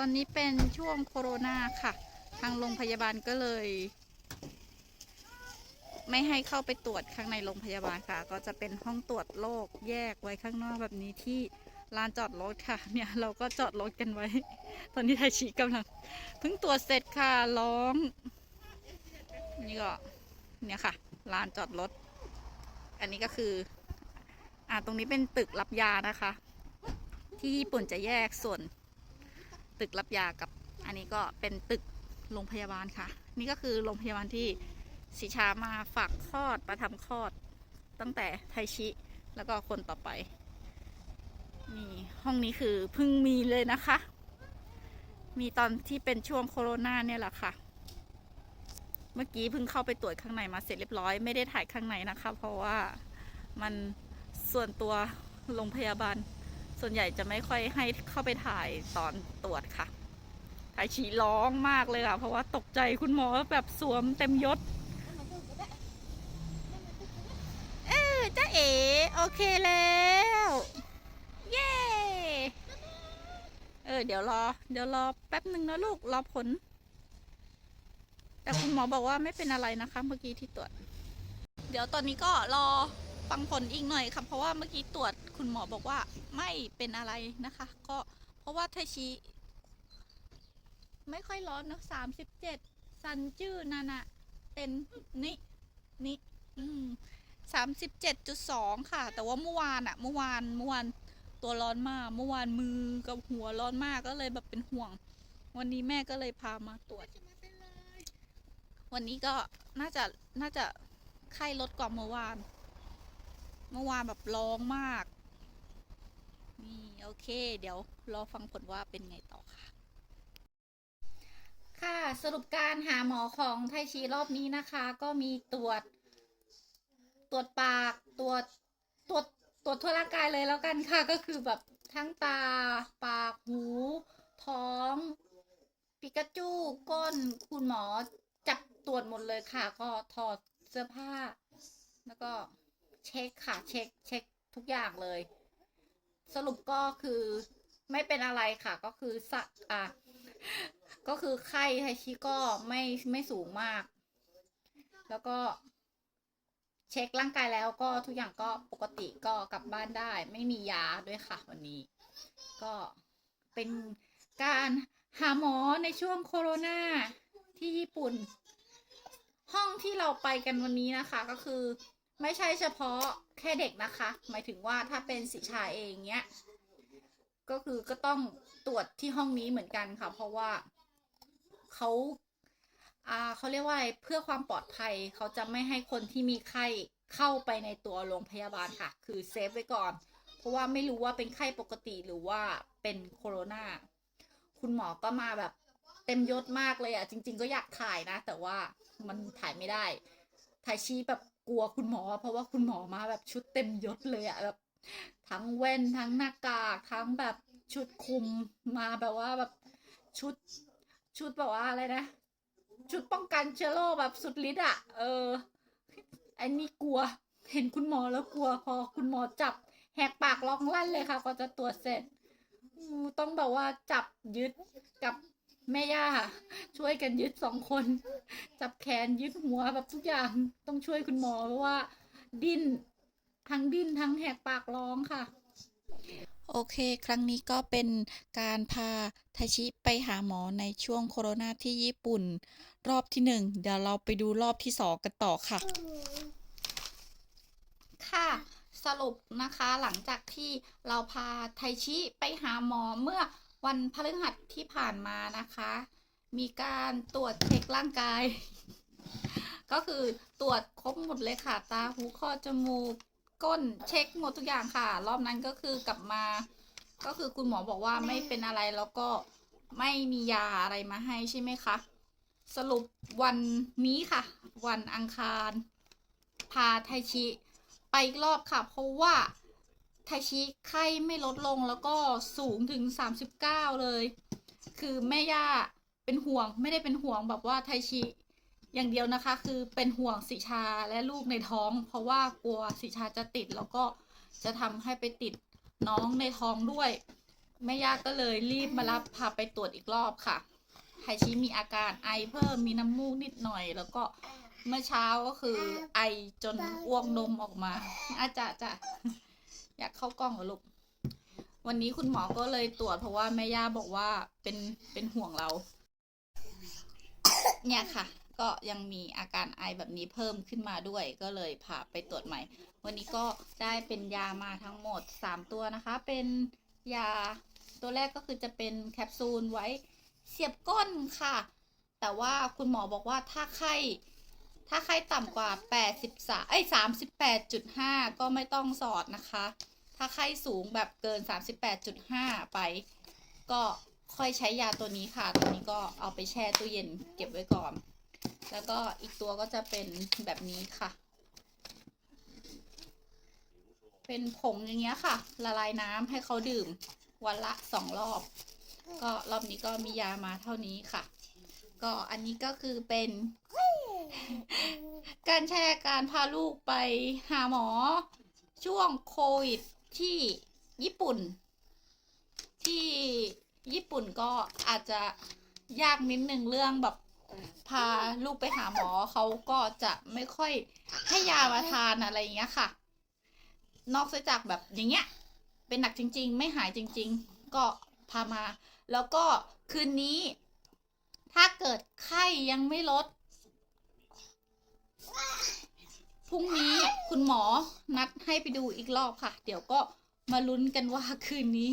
ตอนนี้เป็นช่วงโควิดค่ะ ทางโรงพยาบาลก็เลย ไม่ให้เข้าไปตรวจข้างในโรงพยาบาลค่ะ ก็จะเป็นห้องตรวจโรคแยกไว้ข้างนอกแบบนี้ที่ลานจอดรถค่ะ เนี่ยเราก็จอดรถกันไว้ ตอนนี้ไทยชีกำลังเพิ่งตรวจเสร็จค่ะร้อง นี่ก็เนี่ยค่ะลานจอดรถ อันนี้ก็คือ อ่าตรงนี้เป็นตึกรับยานะคะ ที่ญี่ปุ่นจะแยกส่วน ตึกรับยากับอันนี้ก็เป็นตึกโรงพยาบาลค่ะ นี่ก็คือโรงพยาบาลที่สิชามาฝากคลอดมาทำคลอด ตั้งแต่ไทชิแล้วก็คนต่อไปนี่ห้องนี้คือเพิ่งมีเลยนะคะ มีตอนที่เป็นช่วงโควิดเนี่ยแหละค่ะ เมื่อกี้เพิ่งเข้าไปตรวจข้างในมาเสร็จเรียบร้อยไม่ได้ถ่ายข้างในนะคะ เพราะว่ามันส่วนตัวโรงพยาบาล ส่วนใหญ่จะไม่ค่อยให้เข้าไปถ่ายตอนตรวจค่ะ ถ่ายฉี่ร้องมากเลยค่ะ เพราะว่าตกใจคุณหมอแบบสวมเต็มยศ เออจ้าเอ๋โอเคแล้ว เย้ เออ เดี๋ยวรอ เดี๋ยวรอแป๊บหนึ่งนะลูก รอผล แต่คุณหมอบอกว่าไม่เป็นอะไรนะคะ เมื่อกี้ที่ตรวจ เดี๋ยวตอนนี้ก็รอฟังผลอีกหน่อยค่ะ เพราะว่าเมื่อกี้ตรวจ คุณหมอบอกว่าไม่เป็นอะไรนะคะ ก็เพราะว่าไทชีไม่ค่อยร้อนเนะสามสิบเจ็ดซันจื้อนานะเต็นนี่นี่สามสิบเจ็ดจุดสองค่ะ แต่ว่าเมื่อวานอะเมื่อวานเมื่อวานตัวร้อนมาก เมื่อวานมือกับหัวร้อนมากก็เลยแบบเป็นห่วง วันนี้แม่ก็เลยพามาตรวจวันนี้ก็น่าจะน่าจะไข้ลดกว่าเมื่อวาน เมื่อวานแบบร้องมาก โอเค เดี๋ยวรอฟังผลว่าเป็นไงต่อค่ะ ค่ะสรุปการหาหมอของไทชีรอบนี้นะคะ ก็มีตรวจ ตรวจปากตรวจตรวจตรวจทั่วร่างกายเลยแล้วกันค่ะ ก็คือแบบทั้งตา ปากหู ท้องปิกาจูก้นคุณหมอจับตรวจหมดเลยค่ะ ก็ถอดเสื้อผ้า แล้วก็เช็คค่ะ เช็คเช็คทุกอย่างเลย สรุปก็คือไม่เป็นอะไรค่ะ ก็คือสะอะก็คือไข้ไทชิก็ไม่ไม่สูงมาก แล้วก็ เช็คร่างกายแล้วก็ทุกอย่างก็ปกติก็กลับบ้านได้ ไม่มียาด้วยค่ะ วันนี้ ก็เป็นการหาหมอในช่วงโควิดที่ญี่ปุ่น ห้องที่เราไปกันวันนี้นะคะ ก็คือไม่ใช่เฉพาะ แค่เด็กนะคะ หมายถึงว่าถ้าเป็นสิชาเองเนี้ย ก็คือก็ต้องตรวจที่ห้องนี้เหมือนกันค่ะ เพราะว่าเขาอ่าเขาเรียกว่าอะไรเพื่อความปลอดภัยเขาจะไม่ให้คนที่มีไข้เข้าไปในตัวโรงพยาบาลค่ะ คือเซฟไว้ก่อน เพราะว่าไม่รู้ว่าเป็นไข้ปกติหรือว่าเป็นโคโรนาคุณหมอก็มาแบบเต็มยศมากเลยอะ จริง ๆ ก็อยากถ่ายนะ แต่ว่ามันถ่ายไม่ได้ ถ่ายชี้แบบ กลัวคุณหมอ เพราะว่าคุณหมอมาแบบชุดเต็มยศเลยอะแบบทั้งแว่นทั้งหน้ากากทั้งแบบชุดคลุมมาแบบว่าแบบชุดชุดแบบว่าอะไรนะ ชุดป้องกันเชื้อโรคแบบสุดฤทธิ์อะเอออันนี้กลัวเห็นคุณหมอแล้วกลัวพอคุณหมอจับแหกปากร้องลั่นเลยค่ะก็จะตรวจเสร็จต้องแบบว่าจับยึดกับ แม่ย่า ช่วยกันยึดสองคน จับแขนยึดหัวแบบทุกอย่างต้องช่วยคุณหมอเพราะว่า ดิ้นทั้งดิ้นทั้งแหกปากร้องค่ะ โอเค ครั้งนี้ก็เป็นการพาไทชิไปหาหมอในช่วงโควิดที่ญี่ปุ่น รอบที่หนึ่งเดี๋ยวเราไปดูรอบที่สองกันต่อค่ะ ค่ะสรุปนะคะหลังจากที่เราพาไทชิไปหาหมอเมื่อ วันพฤหัสที่ผ่านมานะคะ มีการตรวจเช็คร่างกาย ก็คือตรวจครบหมดเลยค่ะ ตาหูคอจมูกก้นเช็คหมดทุกอย่างค่ะ รอบนั้นก็คือกลับมา ก็คือคุณหมอบอกว่าไม่เป็นอะไรแล้วก็ไม่มียาอะไรมาให้ใช่ไหมคะ สรุปวันนี้ค่ะ วันอังคาร พาไทชิ ไปอีกรอบค่ะ เพราะว่า ไทชิไข้ไม่ลดลงแล้วก็สูงถึง 39 เลย คือแม่ย่าเป็นห่วงไม่ได้เป็นห่วงแบบว่าไทชิอย่างเดียวนะคะ คือเป็นห่วงสิชาและลูกในท้อง เพราะว่ากลัวสิชาจะติดแล้วก็จะทำให้ไปติดน้องในท้องด้วย แม่ย่าก็เลยรีบมารับพาไปตรวจอีกรอบค่ะไฮชิมีอาการไอเพิ่มมีน้ำมูกนิดหน่อย แล้วก็เมื่อเช้าก็คือไอจนอ้วกนมออกมาอาจะจะ อยากเข้ากล้องเหรอลูก วันนี้คุณหมอก็เลยตรวจเพราะว่าแม่ย่าบอกว่าเป็นเป็นห่วงเรา เนี่ยค่ะ ก็ยังมีอาการไอแบบนี้เพิ่มขึ้นมาด้วย ก็เลยพาไปตรวจใหม่ วันนี้ก็ได้เป็นยามาทั้งหมด 3 ตัวนะคะ เป็นยาตัวแรกก็คือจะเป็นแคปซูลไว้เสียบก้นค่ะ แต่ว่าคุณหมอบอกว่าถ้าไข้ ถ้าไข้ต่ำกว่า 83 เอ้ย 38.5 ก็ไม่ต้องสอดนะคะ ถ้าไข้สูงแบบเกิน 38.5 ไป ก็ค่อยใช้ยาตัวนี้ค่ะ ตัวนี้ก็เอาไปแช่ตู้เย็นเก็บไว้ก่อน แล้วก็อีกตัวก็จะเป็นแบบนี้ค่ะ เป็นผงอย่างเงี้ยค่ะ ละลายน้ำให้เขาดื่มวันละสองรอบ ก็รอบนี้ก็มียามาเท่านี้ค่ะ ก็อันนี้ก็คือเป็น การแชร์การพาลูกไปหาหมอ ช่วงโควิดที่ญี่ปุ่น ที่ญี่ปุ่นก็อาจจะยากนิดนึงเรื่องแบบพาลูกไปหาหมอเขาก็จะไม่ค่อยให้ยามาทานอะไรอย่างเงี้ยค่ะ นอกจากแบบอย่างเงี้ย เป็นหนักจริง ๆ ไม่หายจริง ๆ ก็พามา แล้วก็คืนนี้ ถ้าเกิดไข้ยังไม่ลด พรุ่งนี้คุณหมอนัดให้ไปดูอีกรอบค่ะ เดี๋ยวก็มาลุ้นกันว่าคืนนี้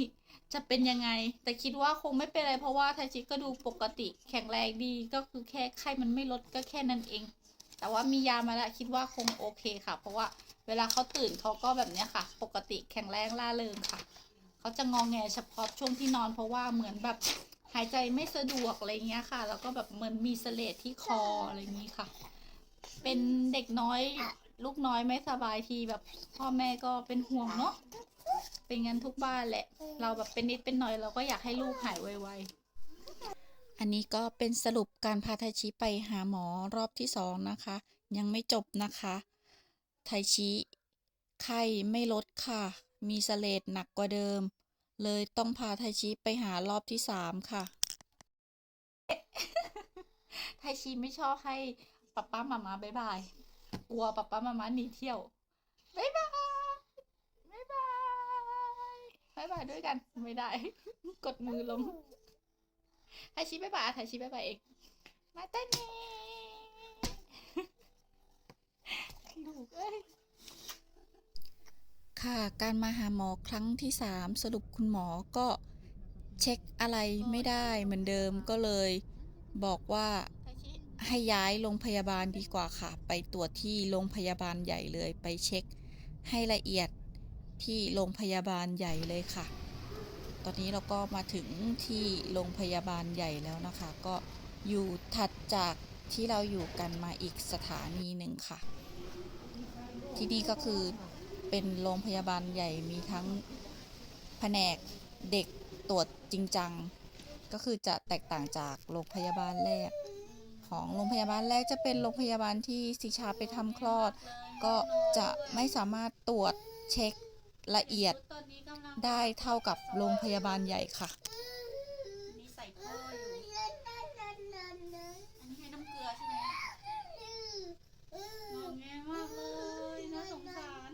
จะเป็นยังไง แต่คิดว่าคงไม่เป็นไรเพราะว่าไทชิก็ดูปกติแข็งแรงดีก็คือแค่ไข้มันไม่ลดก็แค่นั้นเอง แต่ว่ามียามาแล้วคิดว่าคงโอเคค่ะ เพราะว่าเวลาเขาตื่นเขาก็แบบนี้ค่ะ ปกติแข็งแรงล่าเริงค่ะ เขาจะงองแงเฉพาะช่วงที่นอน เพราะว่าเหมือนแบบหายใจไม่สะดวกอะไรเงี้ยค่ะ แล้วก็แบบเหมือนมีเสลดที่คออะไรอย่างนี้ค่ะ เป็นเด็กน้อย ลูกน้อยไม่สบายทีแบบ พ่อแม่ก็เป็นห่วงเนาะเป็นงั้นทุกบ้านแหละ เราแบบเป็นนิดเป็นหน่อยเราก็อยากให้ลูกหายไวๆ อันนี้ก็เป็นสรุปการพาไทชิไปหาหมอรอบที่สองนะคะ ยังไม่จบนะคะ ไทชิไข้ไม่ลดค่ะ มีเสเลดหนักกว่าเดิม เลยต้องพาไทชิไปหารอบที่สามค่ะ ไทชิไม่ชอบให้ ป๊าป๊ามามาบายบายกลัวป๊าป๊ามามาหนีเที่ยวบายบายบายบายบายบายด้วยกัน ไม่ได้ กดมือลงไทชิบายบายไทชิบายบายเองมาเต้นนี่ลูกเอ้ยค่ะการมาหาหมอครั้งที่ 3 สรุปคุณหมอก็เช็คอะไรไม่ได้เหมือนเดิมก็เลยบอกว่า ให้ย้ายโรงพยาบาลดีกว่าค่ะ ไปตรวจที่โรงพยาบาลใหญ่เลยไปเช็ค ให้ละเอียดที่โรงพยาบาลใหญ่เลยค่ะ ตอนนี้เราก็มาถึงที่โรงพยาบาลใหญ่แล้วนะคะ ก็อยู่ถัดจากที่เราอยู่กันมาอีกสถานีหนึ่งค่ะ ที่นี่ก็คือเป็นโรงพยาบาลใหญ่มีทั้งแผนกเด็กตรวจจริงจัง ก็คือจะแตกต่างจากโรงพยาบาลแรก ของโรงพยาบาลแรกจะเป็นโรงพยาบาลที่สิชาไปทำคลอด ก็จะไม่สามารถตรวจเช็คละเอียดได้เท่ากับโรงพยาบาลใหญ่ค่ะนี่ใส่ท่ออยู่อันนี้ให้น้ำเกลือใช่ไหมงอแงมากเลยน่าสงสาร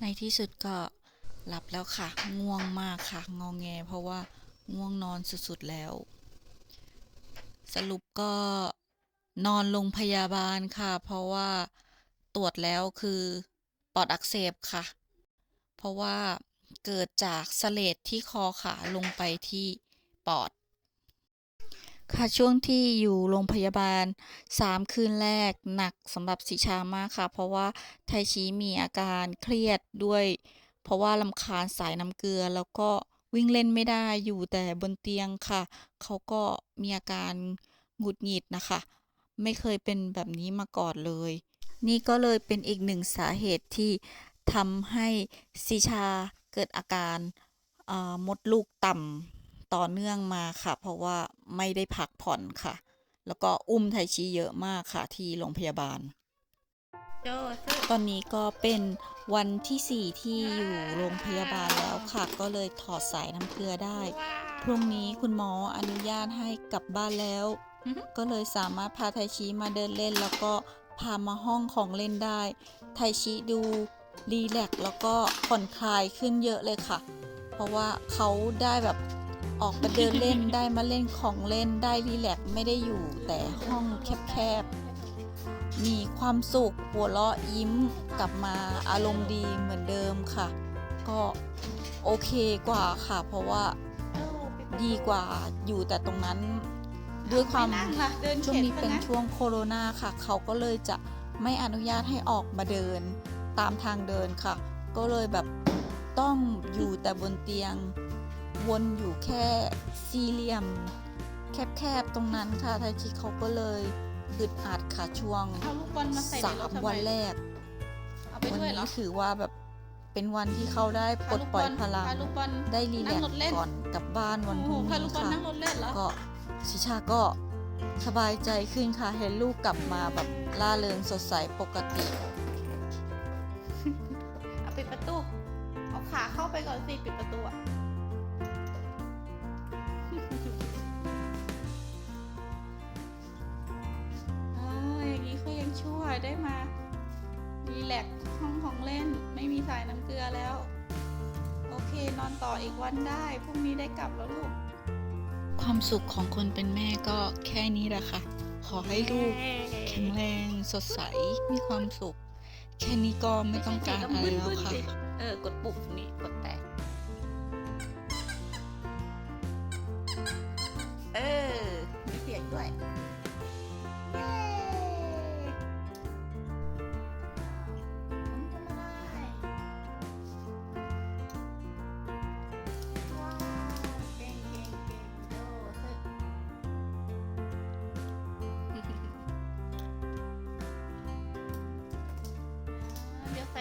ในที่สุดก็หลับแล้วค่ะ ง่วงมากค่ะ งองแงเพราะว่า ง่วงนอนสุดๆแล้ว สรุปก็นอนโรงพยาบาลค่ะ เพราะว่าตรวจแล้วคือปอดอักเสบค่ะ เพราะว่าเกิดจากเสลดที่คอขาลงไปที่ปอด ค่ะช่วงที่อยู่โรงพยาบาล 3 คืนแรกหนักสำหรับสิชามากค่ะ เพราะว่าไทชีมีอาการเครียดด้วย เพราะว่าลำคาญสายน้ำเกลือแล้วก็ วิ่งเล่นไม่ได้อยู่แต่บนเตียงค่ะ เขาก็มีอาการหงุดหงิดนะคะ ไม่เคยเป็นแบบนี้มาก่อนเลย นี่ก็เลยเป็นอีกหนึ่งสาเหตุที่ทำให้สิชาเกิดอาการมดลูกต่ำต่อเนื่องมาค่ะ เพราะว่าไม่ได้พักผ่อนค่ะ แล้วก็อุ้มไทชีเยอะมากค่ะที่โรงพยาบาล ตอนนี้ก็เป็นวันที่ 4 ที่อยู่โรงพยาบาลแล้วค่ะ ก็เลยถอดสายน้ำเกลือได้ว้าวพรุ่งนี้คุณหมออนุญาตให้กลับบ้านแล้วอือฮึก็เลยสามารถพาไทชิมาเดินเล่น แล้วก็พามาห้องของเล่นได้ ไทชิดูรีแลกซ์แล้วก็ผ่อนคลายขึ้นเยอะเลยค่ะ เพราะว่าเขาได้แบบออกมาเดินเล่นได้มาเล่นของเล่นได้รีแลกซ์ไม่ได้อยู่แต่ห้องแคบๆ มีความสุขหัวเราะยิ้มกลับมาอารมณ์ดีเหมือนเดิมค่ะ ก็โอเคกว่าค่ะ เพราะว่าโอ้ปิดประตูดีกว่าอยู่แต่ตรงนั้นด้วยความไนั่งล่ะเดินช่วงเข็นนี้ซะเป็นงั้นช่วงโควิดค่ะ เขาก็เลยจะไม่อนุญาตให้ออกมาเดินตามทางเดินค่ะ ก็เลยแบบต้องอยู่แต่บนเตียง วนอยู่แค่สี่เหลี่ยม แคบๆตรงนั้นค่ะไทชิเขาก็เลย อึดอัดค่ะช่วงเอาลูกบอลมาใส่ในสารถมทำไมวันแรก เอาไปวัด้วยเหรอนี้ถือว่าแบบเป็นวันที่เขาได้ปลพาดลูกปล่อยบพลัง พาลูกบอล ได้รีแลนั่กงรถซ์เล่น ก่อนกลับบ้านวันโอ้พโหรุ่งพานี้ลูกบอลค่ะ นั่งรถเล่นเหรอ ก็ชิชาก็สบายใจขึ้นค่ะ เห็นลูกกลับมาแบบล่าเริงสดใสปกติ เอาปิดประตู เอาขาเข้าไปก่อนสิ ปิดประตูอะ เขายังช่วยได้มารีแลกซ์ห้องของเล่นไม่มีสายน้ำเกลือแล้ว โอเคนอนต่ออีกวันได้พรุ่งนี้ได้กลับแล้วลูก ความสุขของคนเป็นแม่ก็แค่นี้แหละค่ะ ขอให้ลูกแข็งแรงสดใสมีความสุข แค่นี้ก็ไม่ต้องการอะไรแล้วค่ะ เออกดปุ่มนี่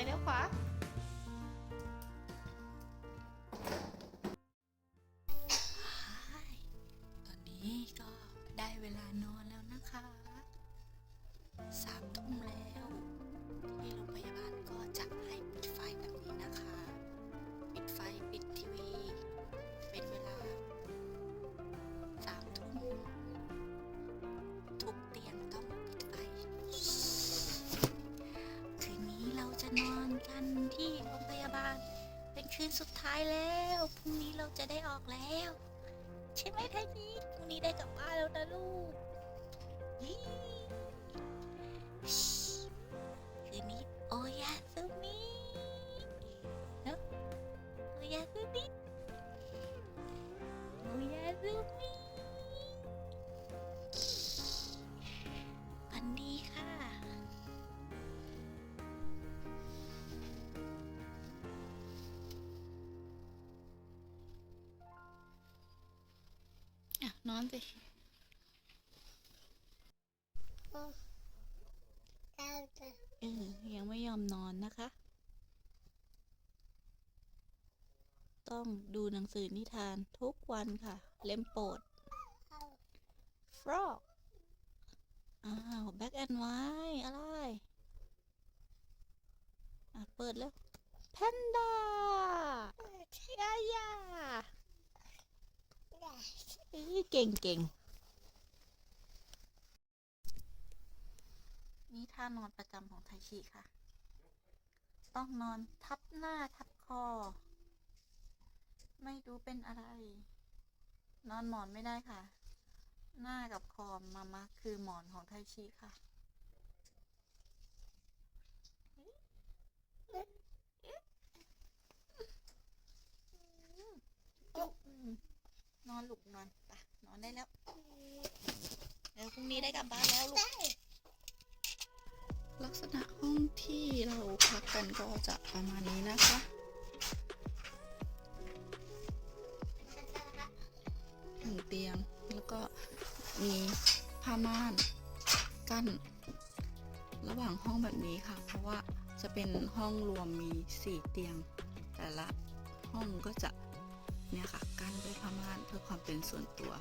ซ้ายเลี้ยวขวา ไม่ไหมไทยพีพรุ่งนี้ได้กลับบ้านแล้วนะลูกยี่คืนนี้โอยาสุมิเนอะโอยาสุมิโอยาสุมิ นอนสิเออยังไม่ยอมนอนนะคะ ต้องดูหนังสือนิทานทุกวันค่ะ เล่มโปรด frog อ้าว black and white อะไร อะ เปิดแล้ว panda ยายา เอ้ยเก่งเก่งนี่ท่านอนประจำของไทชิค่ะ ต้องนอนทับหน้าทับคอ ไม่รู้เป็นอะไร นอนหมอนไม่ได้ค่ะ หน้ากับคอมามาคือหมอนของไทชิค่ะนอนหลุกนอน อนได้แล้วเดี๋ยวพรุ่งนี้ได้กลับบ้านแล้วลูก ลักษณะห้องที่เราพักกันก็จะประมาณนี้นะคะหนึ่งเตียงแล้วก็มีผ้าม่านกั้น ระหว่างห้องแบบนี้ค่ะ เพราะว่าจะเป็นห้องรวมมีสี่เตียง แต่ละห้องก็จะเนี่ยค่ะกั้นด้วยผ้าม่านเพื่อความเป็นส่วนตัว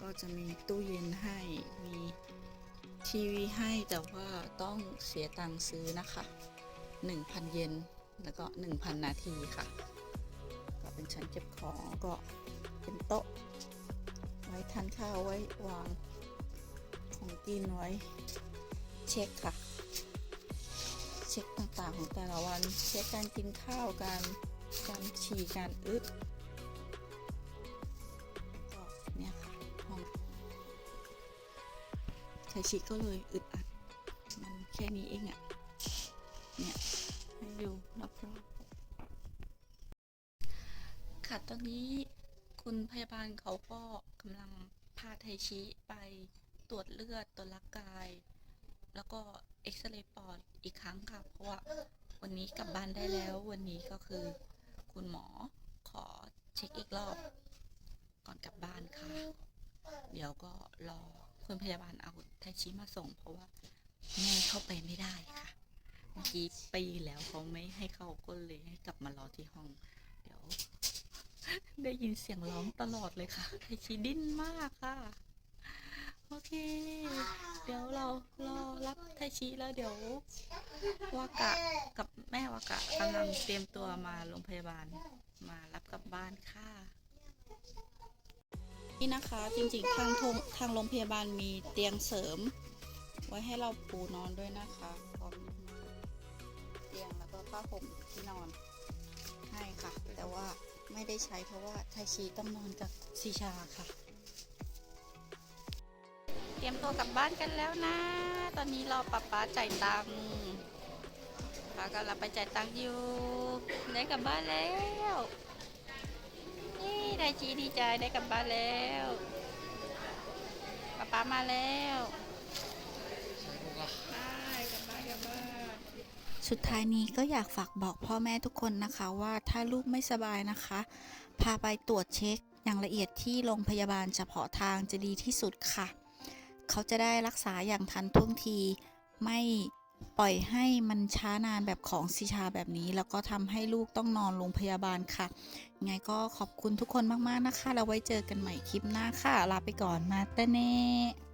ก็จะมีตู้เย็นให้มีทีวีให้แต่ว่าต้องเสียตังค์ซื้อนะคะ 1,000 เยนแล้วก็ 1,000 นาทีค่ะ ก็เป็นชั้นเก็บของก็เป็นโต๊ะ ไว้ทานข้าวไว้วางของกินไว้เช็คค่ะ เช็คต่างๆของแต่ละวัน เช็คการกินข้าวการการฉี่การอึ ช้ฉี่ก็เลยอึดอัด มันแค่นี้เองอะ่ะ เนี่ย ให้ดูรอบๆค่ะ ตอนนี้คุณพยาบาลเขาก็กำลังพาไทชิไปตรวจเลือดตรวจร่างกาย แล้วก็เอ็กซเรย์ปอดอีกครั้งค่ะ เพราะว่าวันนี้กลับบ้านได้แล้ว วันนี้ก็คือคุณหมอขอเช็คอีกรอบ ก่อนกลับบ้านค่ะ เดี๋ยวก็รอ คุณพยาบาลเอาไทชิมาส่ง เพราะว่าแม่เข้าไปไม่ได้ค่ะ เมื่อกี้ปีแล้วเขาไม่ให้เข้าก็เลยให้กลับมารอที่ห้อง เดี๋ยว ได้ยินเสียงร้องตลอดเลยค่ะ ไทชิดิ้นมากค่ะ โอเค เดี๋ยวเรารอรับไทชิแล้วเดี๋ยววากะกับแม่วากะกำลังเตรียมตัวมาโรงพยาบาลมารับกลับบ้านค่ะ นี่นะคะจริงๆทางทงทางโรงพยาบาลมีเตียงเสริม ไว้ให้เราปูนอนด้วยนะคะพร้อมเตียงแล้วก็ผ้าห่มที่นอนให้ค่ะ แต่ว่าไม่ได้ใช้เพราะว่าไทชีต้องนอนกับซีชาค่ะ เตรียมตัวกลับบ้านกันแล้วนะ ตอนนี้รอป๊าป๊าจ่ายตังค์ป๊ากำลังไปจ่ายตังค์อยู่ได้กลับบ้านแล้ว นี่ไดจีดีใจได้กลับบ้านแล้วป๊าป๊ามาแล้วกลับบ้านกลับบ้านสุดท้ายนี้ก็อยากฝากบอกพ่อแม่ทุกคนนะคะว่าถ้าลูกไม่สบายนะคะ พาไปตรวจเช็คอย่างละเอียดที่โรงพยาบาลเฉพาะทางจะดีที่สุดค่ะ เขาจะได้รักษาอย่างทันท่วงทีไม่ ปล่อยให้มันช้านานแบบของซิชาแบบนี้ แล้วก็ทำให้ลูกต้องนอนโรงพยาบาลค่ะยังไงก็ขอบคุณทุกคนมากๆนะคะ แล้วไว้เจอกันใหม่คลิปหน้าค่ะ ลาไปก่อนมาเตเน่